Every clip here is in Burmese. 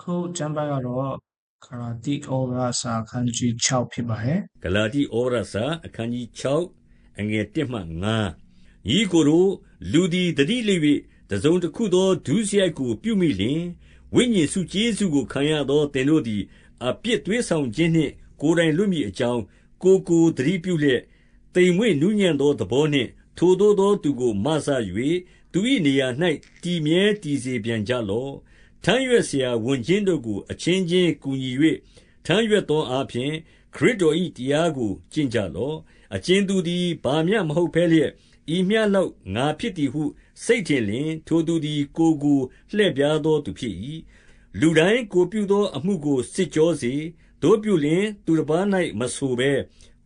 ခုကျမ်းပိုင်းကတော့ခရာတိဩဝါစာခန်းကြီး6ဖြစ်ပါတယ်ဂလာတိဩဝါဒစာအခန်းကြီး6အငယ်1မှ9ညီကိုတို့လူသည်တတိလိ၍တစုံတစ်ခုသောဒုစရိုက်ကို ပြုမိလျင်ဝိညာဉ်စုကျေးဇူးကိုခံရသောသင်တို့သည်အပြစ်သွေးဆောင်ခြင်းနှင့်ကိုယ်တိုင်လွတ်မိအကြောင်းကိုကိုတတိပြုလျက်တိမ်မွေ့နူးညံ့သောသဘောနှင့်ထိုသို့သောသူကိုမဆ၍သူ၏နေရာ၌တည်မြဲတည်စေပြန်ကြလော့ ထမ်းရွက်စရာဝန်ချင်းတို့ကို အချင်းချင်းကူညီ၍ထမ်းရွက်သောအားဖြင့် ခရစ်တော်၏တရားကို ကျင့်ကြလော့။အကြင်သူသည် ဘာမျှမဟုတ်ဘဲလျက်၊ဤမျှလောက် ငါဖြစ်သည်ဟု စိတ်ထင်လျှင်၊ထိုသူသည် ကိုယ်ကိုလှည့်ဖြားသောသူဖြစ်၏။လူတိုင်းကိုယ်ပြုသောအမှုကို စစ်ကြောစေ။သို့ပြုလျှင် သူတပါး၌မဆိုဘဲ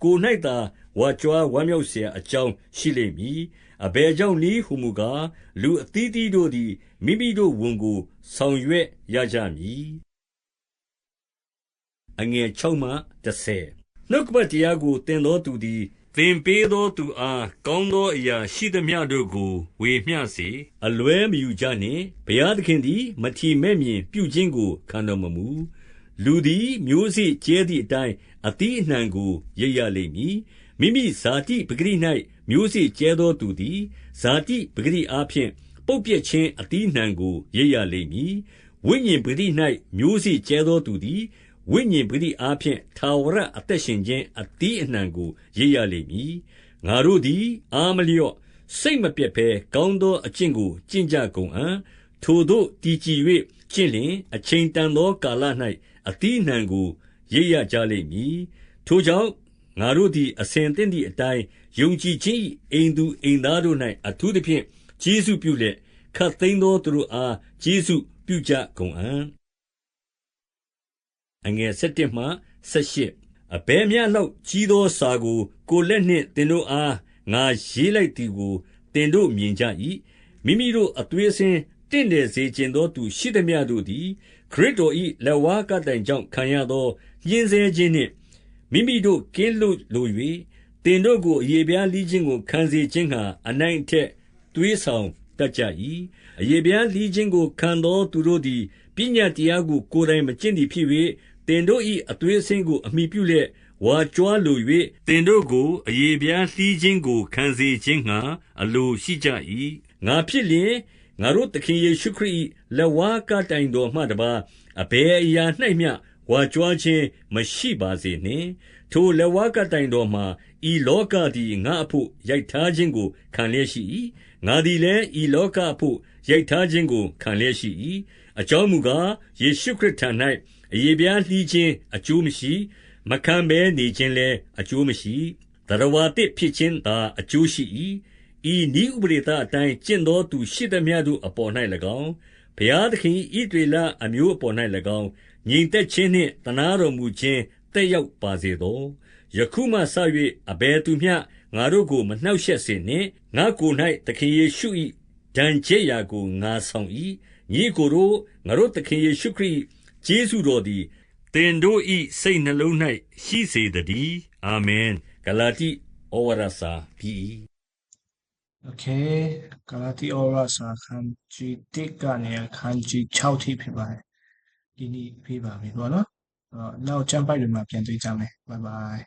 ကိုယ်၌သာ ဝါကြွားဝမ်းမြောက်စရာအကြောင်းရှိလိမ့်မည်။အဘယ်ကြောင့်နည်းဟူမူကား၊လူအသီးသီးတို့သည် မိမိတို့ဝန်ကို ဆောင်ရွက်ရကြမည်။နှုတ်ကပတ်တရားကို သင်သောသူသည် သင်ပေးသောသူအား ကောင်းသောအရာရှိသမျှတို့ကို ဝေမျှစေ။အလွဲမယူကြနှင့်။ဘုရားသခင်သည် မထီမဲ့မြင်ပြုခြင်းကို ခံတော်မမူ။လူသည် မျိုးစေ့ကြဲသည်အတိုင်း အသီးအနှံကို ရိတ်ရလိမ့်မည် မိမိဇာတိပဂရိ၌မျိုးစေ့ကျဲသောသူသည် ဇာတိပဂရိအားဖြင့် ပုတ်ပြက်ခြင်းအသီးအနှံကို ရိပ်ရလိမ့်မည် ဝိညာဉ်ပဂရိ၌မျိုးစေ့ကျဲသောသူသည် ဝိညာဉ်ပဂရိအားဖြင့် ထာဝရအသက်ရှင်ခြင်း အသီးအနှံကို ရိပ်ရလိမ့်မည် ငါတို့သည် အာမလျော့ စိတ်မပြတ်ဘဲ ကောင်းသော အကျင့်ကို ကျင့်ကြကုန်အံ့ ထိုတို့တည်ကြည်၍ကျင့်လျင် အချိန်တန်သောကာလ၌အသီးအနှံကို ရိပ်ရကြလိမ့်မည် ထိုကြောင့် ငါတို့သည်အစဉ်သင့်သည့်အတိုင်း ယုံကြည်ခြင်း၏အိမ်သူအိမ်သားတို့၌အထူးသဖြင့် ကျေးဇူးပြုလျက်ခတ်သိမ်းသောသူတို့အား ကျေးဇူးပြုကြကုန်အံ့အငယ်7မှ18အဘယ်မျှလောက်ကြီးသောစာကို ကိုလက်နှင့် သင်တို့အား ငါရေးလိုက်သည်ကို သင်တို့မြင်ကြ၏မိမိတို့အသွေးအဆင်း တင့်တယ်စေခြင်းသော သူရှိသမျှတို့သည် ခရစ်တော်၏လက်ဝါးကတိုင်ကြောင့် ခံရသော ညှင်းဆဲခြင်းနှင့် မိမိတို့ကင်းလွတ်လို၍သင်တို့ကိုအယေပြားလှီးခြင်းကို ခံစေခြင်းငှါ အနိုင်အထက် သွေးဆောင်တတ်ကြ၏အယေပြားလှီးခြင်းကို ခံသောသူတို့သည် ပညတ်တရားကို ကိုယ်တိုင်မကျင့်သည်ဖြစ်၍သင်တို့၏အသွေးအဆင်းကို အမိပြုလျက် ဝါကြွားလို၍သင်တို့ကိုအယေပြားလှီးခြင်းကို ခံစေခြင်းငှါ အလိုရှိကြ၏ငါဖြစ်လျင် ငါတို့သခင်ယေရှုခရစ်၏လက်ဝါးကတိုင်တော်မှတပါအဘယ်အရာ၌မျှ ဝါကြွားခြင်းမရှိပါစေနှင့် ထိုလက်ဝါးကတိုင်တော်မှာ ဤလောကသည် ငါအဖို့ ရိုက်ထားခြင်းကို ခံလျက်ရှိ၏ငါသည်လည်း ဤလောကအဖို့ ရိုက်ထားခြင်းကို ခံလျက်ရှိ၏အကြောင်းမူကား ယေရှုခရစ်ထံ၌အယေပြားလှီးခြင်း အကျိုးမရှိ မခံဘဲနေခြင်းလည်း အကျိုးမရှိတရဝါတစ်ဖြစ်ခြင်းသာ အကျိုးရှိ၏ဤနိဥပဒေသအတိုင်း ကျင့်သောသူရှိသမျှတို့အပေါ်၌၎င်း ဘုရားသခင်ဤတွေလအမျိုးအပေါ်၌၎င်းညီသက်ခြင်းနှင့်တနာတော်မူခြင်းတက်ရောက်ပါစေသော ယခုမှစ၍အဘယ်သူမျှ ငါတို့ကို မနှောက်ယှက်စေနှင့် ငါကိုယ်၌သခင်ယေရှု၏ဒဏ်ချက်ရာကို ငါဆောင်၏ညီကိုတို့ ငါတို့သခင်ယေရှုခရစ် ကျေးဇူးတော်သည် သင်တို့၏စိတ်နှလုံး၌ရှိစေတည်း အာမင် ဂလာတိဩဝါဒစာပြီး Okay ကာလာတီအောရာစာခန်းကြီး1ကနေခန်းကြီး6ထိဖြစ်ပါတယ်ဒီနေ့ပြီးပါပြီပေါ့နော်အဲ့တော့နောက် jump byte တွေမှာပြန်တွေ့ကြမယ် bye bye